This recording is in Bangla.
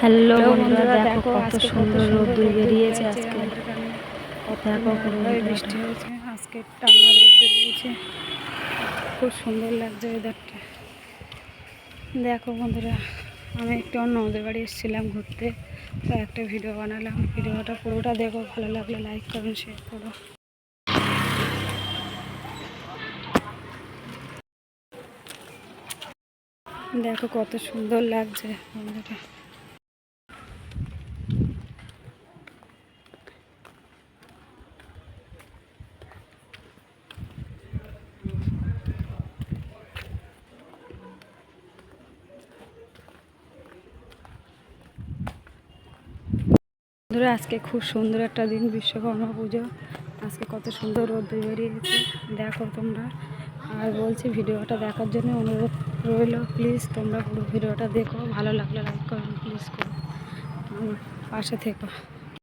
হ্যালো বন্ধুরা দেখো কত সুন্দর রোদ্দুর বেরিয়েছে বেরিয়েছে আজকে। দেখো বৃষ্টি হয়েছে আজকে টানা রোদ্দুর দিয়েছে খুব সুন্দর লাগছে ওয়েদারটা দেখো বন্ধুরা আমি একটু অন্য ওদের বাড়ি এসেছিলাম ঘুরতে তো একটা ভিডিও বানালাম। ভিডিওটা পুরোটা দেখো ভালো লাগলে লাইক করুন শেয়ার করো। দেখো কত সুন্দর লাগছে বন্ধুরা। বন্ধুরা, আজকে খুব সুন্দর একটা দিন, বিশ্বকর্মা পুজো। আজকে কত সুন্দর রোদ বেরিয়েছে। দেখো তোমরা। আর বলছি, ভিডিওটা দেখার জন্য অনুরোধ রইল। প্লিজ, তোমরা পুরো ভিডিওটা দেখো। ভালো লাগলে লাইক করো প্লিজ করো। পাশে থেকো।